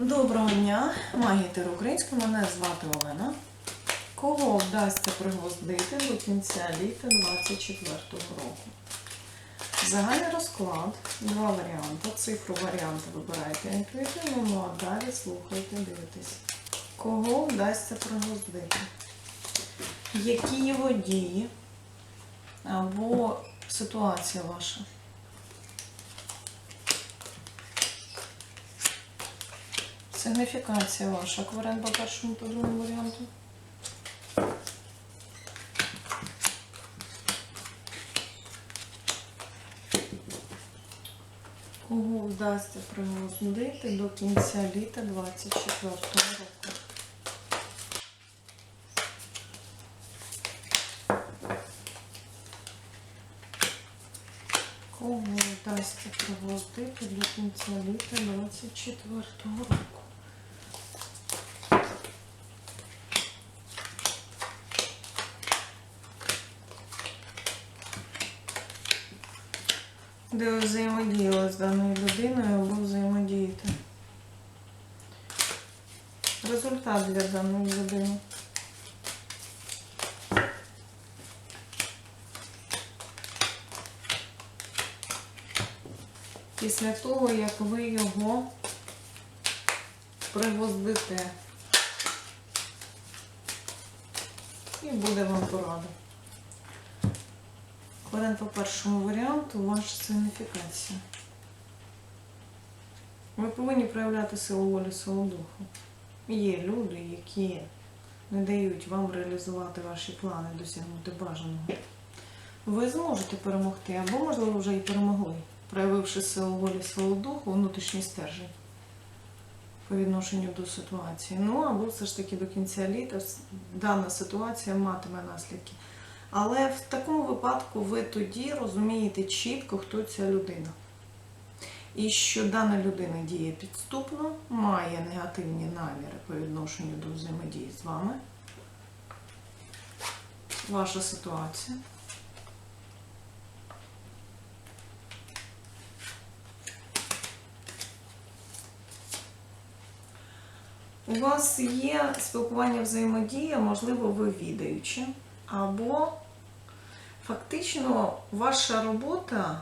Доброго дня, магітер українською, мене звати Олена. Кого вдасться пригвоздити до кінця літа 24 року? Загальний розклад, два варіанти. Цифру варіанту вибирайте інтуїтивно, ну а далі слухайте, дивитесь. Кого вдасться пригвоздити? Які його дії або ситуація ваша? Сигніфікація ваша. Кварен по першому по другому варіанту. Кого вдасться пригвоздити до кінця літа 24 року? Кого вдасться пригвоздити до кінця літа 24 року? Де ви взаємодіяли з даною людиною або взаємодієте? Результат для даної людини. Після того, як ви його пригвоздите. І буде вам порада. Варіант по першому варіанту ваша сигніфікація. Ви повинні проявляти силу волі, силу духу. Є люди, які не дають вам реалізувати ваші плани, досягнути бажаного. Ви зможете перемогти, або, можливо, вже і перемогли, проявивши силу волі, силу духу, внутрішній стержень по відношенню до ситуації. Ну, або все ж таки до кінця літа дана ситуація матиме наслідки. Але в такому випадку ви тоді розумієте чітко, хто ця людина. І що дана людина діє підступно, має негативні наміри по відношенню до взаємодії з вами. Ваша ситуація. У вас є спілкування взаємодія, можливо, ви відаючи, або фактично ваша робота,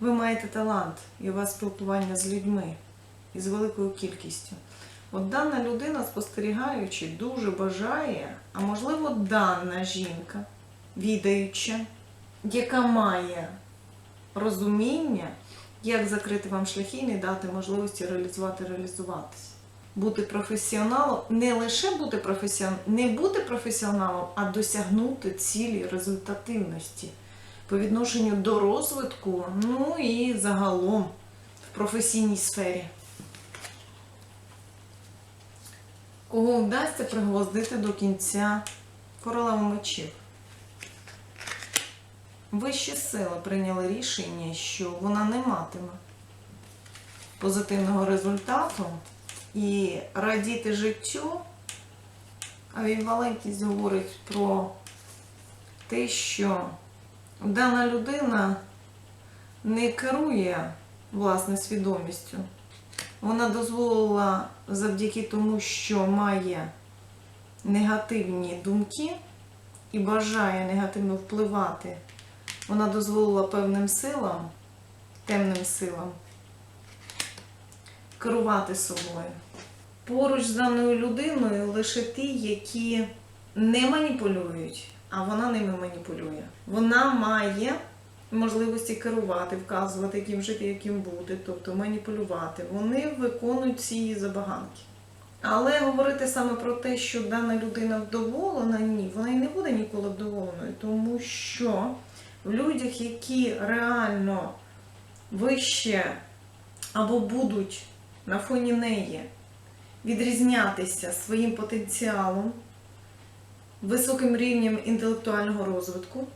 ви маєте талант, і у вас спілкування з людьми і з великою кількістю. От дана людина, спостерігаючи, дуже бажає, а можливо, дана жінка, відаюча, яка має розуміння, як закрити вам шляхи і не дати можливості реалізувати, реалізуватися. Бути професіоналом, не лише бути професіоналом, не бути професіоналом, а досягнути цілі результативності по відношенню до розвитку, ну і загалом в професійній сфері. Кого вдасться пригвоздити до кінця королева мечів? Вищі сили прийняли рішення, що вона не матиме позитивного результату і радіти життю. А він Валентість говорить про те, що дана людина не керує власне свідомістю. Вона дозволила завдяки тому, що має негативні думки і бажає негативно впливати. Вона дозволила певним силам, темним силам, керувати собою. Поруч з даною людиною лише ті, які не маніпулюють, а вона ними маніпулює. Вона має можливості керувати, вказувати, яким жити, яким бути, тобто маніпулювати. Вони виконують ці її забаганки. Але говорити саме про те, що дана людина вдоволена, ні, вона і не буде ніколи вдоволеною, тому що в людях, які реально вище або будуть на фоні неї відрізнятися своїм потенціалом, високим рівнем інтелектуального розвитку,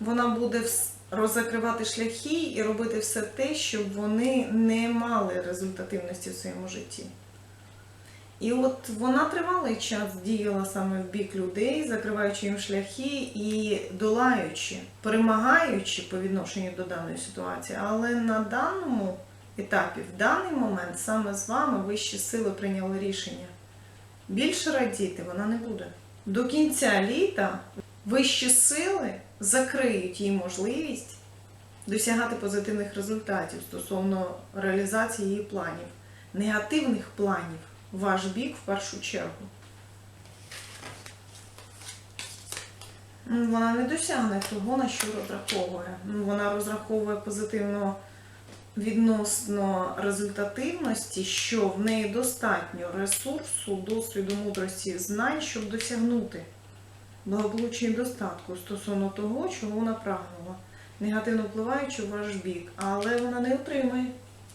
вона буде роззакривати шляхи і робити все те, щоб вони не мали результативності в своєму житті. І от вона тривалий час діяла саме в бік людей, закриваючи їм шляхи і долаючи, перемагаючи по відношенню до даної ситуації. Але на даному етапі. В даний момент саме з вами вищі сили прийняли рішення. Більше радіти вона не буде. До кінця літа вищі сили закриють їй можливість досягати позитивних результатів стосовно реалізації її планів, негативних планів ваш бік в першу чергу. Вона не досягне того, на що розраховує. Вона розраховує позитивно відносно результативності, що в неї достатньо ресурсу, досвіду, мудрості, знань, щоб досягнути благополуччя і достатку стосовно того, чого вона прагнула, негативно впливаючи в ваш бік, але вона не отримає.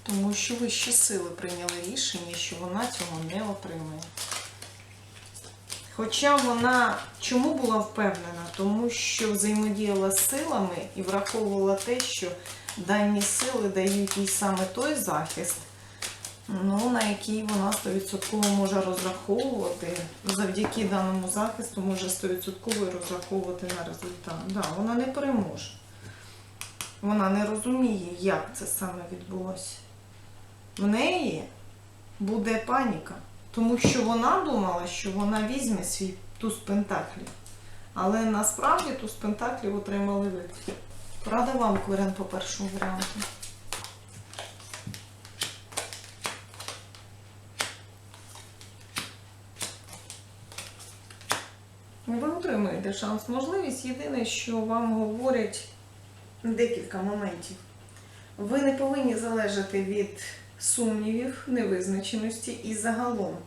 Тому що вищі сили прийняли рішення, що вона цього не отримає. Хоча вона чому була впевнена? Тому що взаємодіяла з силами і враховувала те, що дані сили дають їй саме той захист, ну, на який вона 100% може розраховувати. Завдяки даному захисту може 100% розраховувати на результат. Да, вона не переможе. Вона не розуміє, як це саме відбулося. В неї буде паніка. Тому що вона думала, що вона візьме свій туз пентаклів. Але насправді туз пентаклів отримали ви. Рада вам варіант по першому варіанту. Ви отримуєте шанс, можливість. Єдине, що вам говорять декілька моментів. Ви не повинні залежати від сумнівів, невизначеності і загалом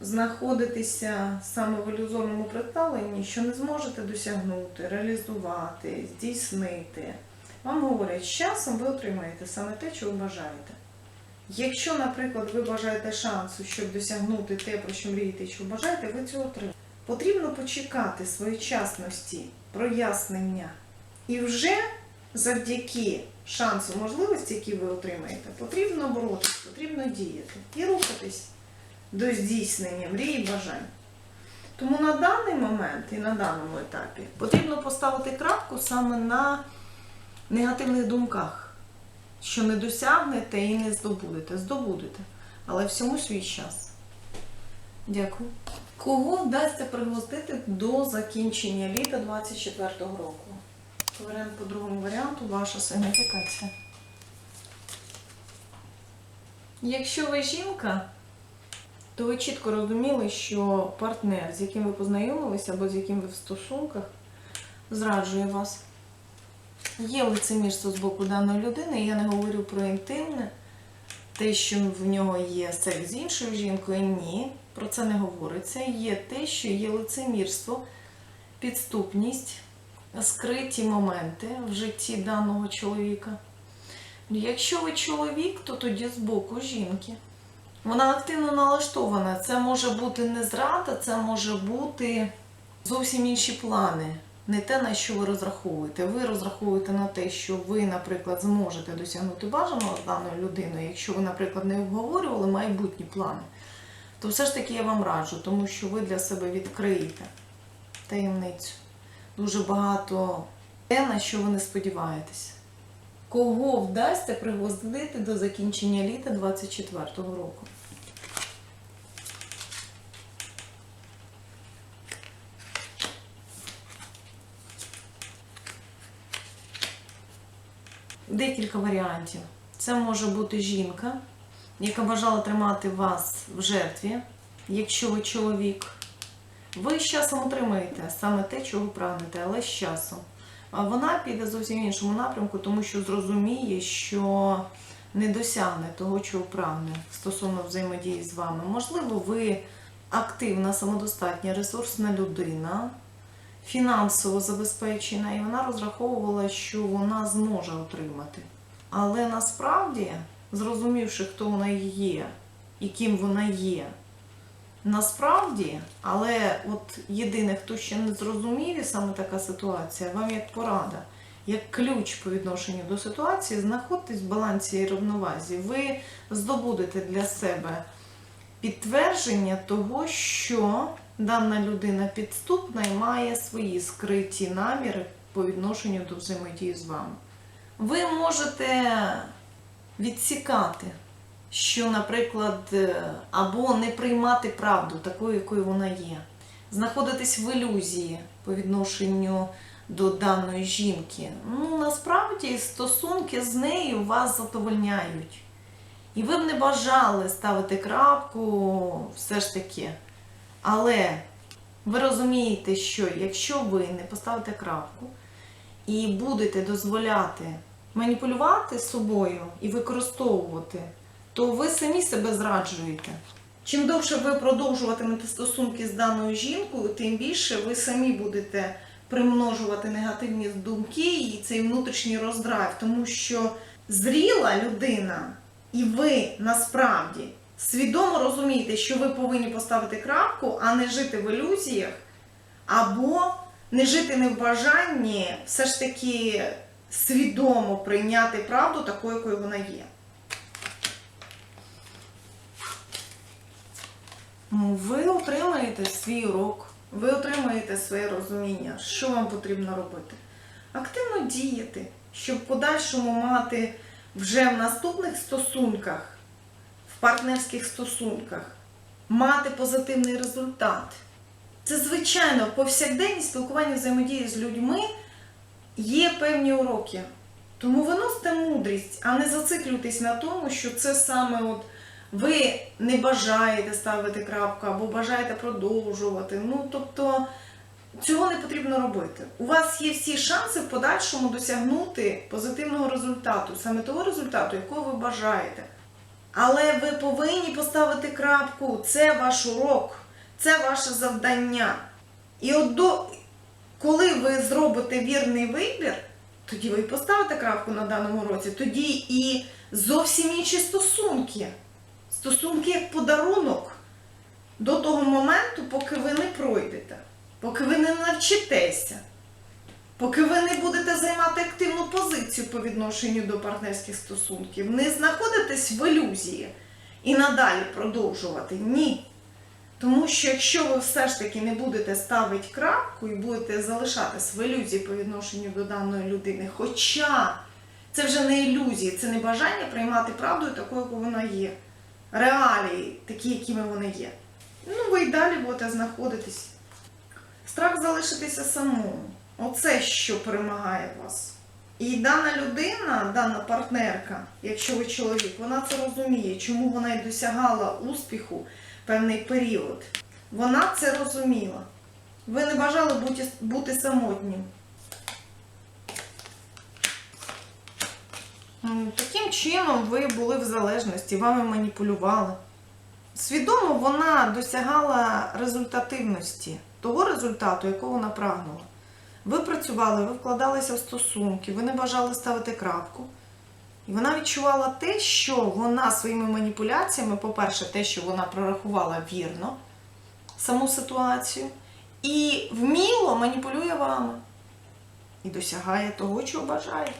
знаходитися саме в ілюзорному представленні, що не зможете досягнути, реалізувати, здійснити. Вам говорять, з часом ви отримаєте саме те, що ви бажаєте. Якщо, наприклад, ви бажаєте шансу, щоб досягнути те, про що мрієте, що бажаєте, ви цього отримаєте. Потрібно почекати своєчасності, прояснення. І вже завдяки шансу, можливості, які ви отримаєте, потрібно боротися, потрібно діяти і рухатись до здійснення мрій і бажань. Тому на даний момент і на даному етапі потрібно поставити крапку саме на негативних думках, що не досягнете і не здобудете. Здобудете, але всьому свій час. Дякую. Кого вдасться пригостити до закінчення літа 24-го року? Варіант по другому варіанту ваша сигніфікація. Якщо ви жінка, то ви чітко розуміли, що партнер, з яким ви познайомилися або з яким ви в стосунках, зраджує вас. Є лицемірство з боку даної людини, я не говорю про інтимне, те, що в нього є секс з іншою жінкою, ні, про це не говориться. Є те, що є лицемірство, підступність, скриті моменти в житті даного чоловіка. Якщо ви чоловік, то тоді з боку жінки. Вона активно налаштована. Це може бути не зрада, це може бути зовсім інші плани. Не те, на що ви розраховуєте. Ви розраховуєте на те, що ви, наприклад, зможете досягнути бажаного з даною людиною, якщо ви, наприклад, не обговорювали майбутні плани, то все ж таки я вам раджу, тому що ви для себе відкриєте таємницю. Дуже багато те, на що ви не сподіваєтесь. Кого вдасться пригвоздити до закінчення літа 24-го року? Декілька варіантів. Це може бути жінка, яка бажала тримати вас в жертві, якщо ви чоловік. Ви з часом отримаєте саме те, чого прагнете, але з часом. Вона піде зовсім в іншому напрямку, тому що зрозуміє, що не досягне того, чого прагне стосовно взаємодії з вами. Можливо, ви активна, самодостатня, ресурсна людина, фінансово забезпечена, і вона розраховувала, що вона зможе отримати. Але насправді, зрозумівши, хто вона є і ким вона є, Насправді, але от єдине, хто ще не зрозумів, саме така ситуація, вам як порада, як ключ по відношенню до ситуації, знаходитесь в балансі і рівновазі. Ви здобудете для себе підтвердження того, що дана людина підступна і має свої скриті наміри по відношенню до взаємодії з вами. Ви можете відсікати, що, наприклад, е, або не приймати правду такою, якою вона є, знаходитись в ілюзії по відношенню до даної жінки. Ну, насправді стосунки з нею вас задовольняють. І ви б не бажали ставити крапку все ж таки. Але ви розумієте, що якщо ви не поставите крапку і будете дозволяти маніпулювати собою і використовувати, то ви самі себе зраджуєте. Чим довше ви продовжуватимете стосунки з даною жінкою, тим більше ви самі будете примножувати негативні думки і цей внутрішній роздрайв, тому що зріла людина, і ви насправді свідомо розумієте, що ви повинні поставити крапку, а не жити в ілюзіях, або не жити не в бажанні, все ж таки свідомо прийняти правду такою, якою вона є. Ну, Ви отримаєте свій урок, ви отримаєте своє розуміння, що вам потрібно робити. Активно діяти, щоб в подальшому мати вже в наступних стосунках, в партнерських стосунках, мати позитивний результат. Це, звичайно, в повсякденній спілкуванні взаємодії з людьми є певні уроки. Тому виносите мудрість, а не зациклюйтесь на тому, що це саме от ви не бажаєте ставити крапку або бажаєте продовжувати. Ну, тобто цього не потрібно робити. У вас є всі шанси в подальшому досягнути позитивного результату, саме того результату, якого ви бажаєте. Але ви повинні поставити крапку, це ваш урок, це ваше завдання. І от до, коли ви зробите вірний вибір, тоді ви поставите крапку на даному році, тоді і зовсім інші стосунки. Стосунки як подарунок до того моменту, поки ви не пройдете, поки ви не навчитеся, поки ви не будете займати активну позицію по відношенню до партнерських стосунків, не знаходитесь в ілюзії і надалі продовжувати. Ні. Тому що якщо ви все ж таки не будете ставити крапку і будете залишатись в ілюзії по відношенню до даної людини, хоча це вже не ілюзії, це не бажання приймати правду такою, якою вона є. Реалії, такі, якими вони є. Ну, ви й далі будете знаходитись. Страх залишитися самому. Оце що перемагає вас. І дана людина, дана партнерка, якщо ви чоловік, вона це розуміє, чому вона й досягала успіху певний період. Вона це розуміла. Ви не бажали бути, бути самотнім. Таким чином ви були в залежності, вами маніпулювали. Свідомо вона досягала результативності, того результату, якого вона прагнула. Ви працювали, ви вкладалися в стосунки, ви не бажали ставити крапку. І вона відчувала те, що вона своїми маніпуляціями, по-перше, те, що вона прорахувала вірно саму ситуацію, і вміло маніпулює вами. І досягає того, чого бажає.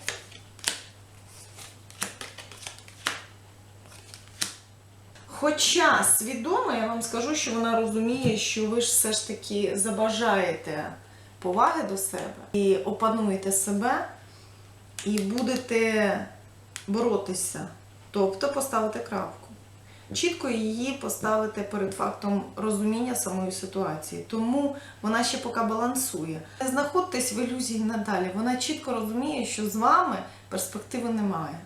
Хоча свідомо, я вам скажу, що вона розуміє, що ви ж все ж таки забажаєте поваги до себе і опануєте себе, і будете боротися, тобто поставити крапку. Чітко її поставити перед фактом розуміння самої ситуації. Тому вона ще поки балансує. Не знаходьтесь в ілюзії надалі. Вона чітко розуміє, що з вами перспективи немає.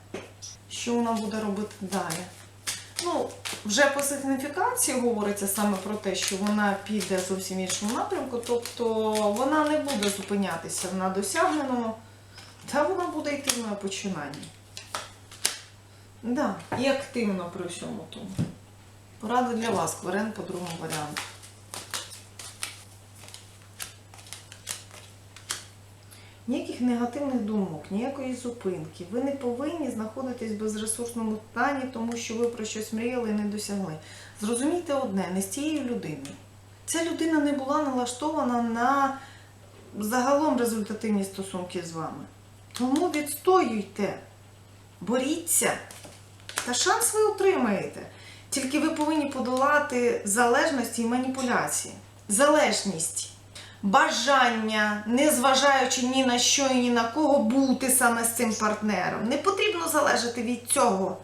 Що вона буде робити далі? Ну, вже по сигніфікації говориться саме про те, що вона піде зовсім іншому напрямку, тобто вона не буде зупинятися на досягненому, та вона буде йти на починання. Да, і активно при всьому тому. Порада для вас, кварен по другому варіанту. Ніяких негативних думок, ніякої зупинки. Ви не повинні знаходитись в безресурсному стані, тому що ви про щось мріяли і не досягли. Зрозумійте одне, не з цією людиною. Ця людина не була налаштована на загалом результативні стосунки з вами. Тому відстоюйте, боріться, та шанс ви отримаєте. Тільки ви повинні подолати залежності і маніпуляції. Залежність. Бажання, незважаючи ні на що і ні на кого, бути саме з цим партнером. Не потрібно залежати від цього.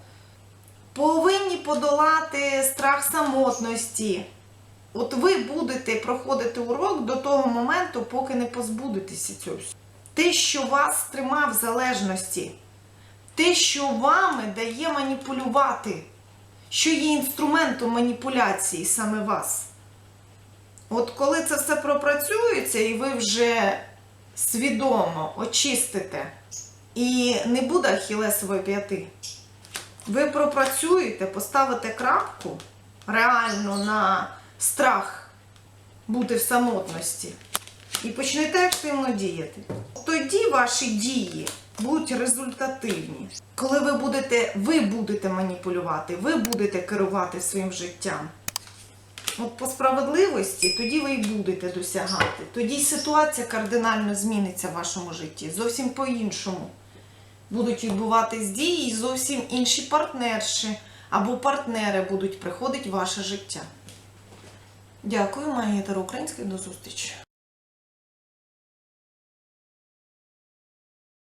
Повинні подолати страх самотності. От ви будете проходити урок до того моменту, поки не позбудетеся цього. Те, що вас тримав в залежності, те, що вами дає маніпулювати, що є інструментом маніпуляції саме вас. От коли це все пропрацюється, і ви вже свідомо очистите, і не буде ахілесової п'яти, ви пропрацюєте, поставите крапку реально на страх бути в самотності і почнете активно діяти. Тоді ваші дії будуть результативні. Коли ви будете, ви будете маніпулювати, ви будете керувати своїм життям. От по справедливості тоді ви і будете досягати. Тоді ситуація кардинально зміниться в вашому житті. Зовсім по-іншому. Будуть відбуватись дії, і зовсім інші партнерші або партнери будуть приходити в ваше життя. Дякую, Магія Таро Українська. До зустрічі.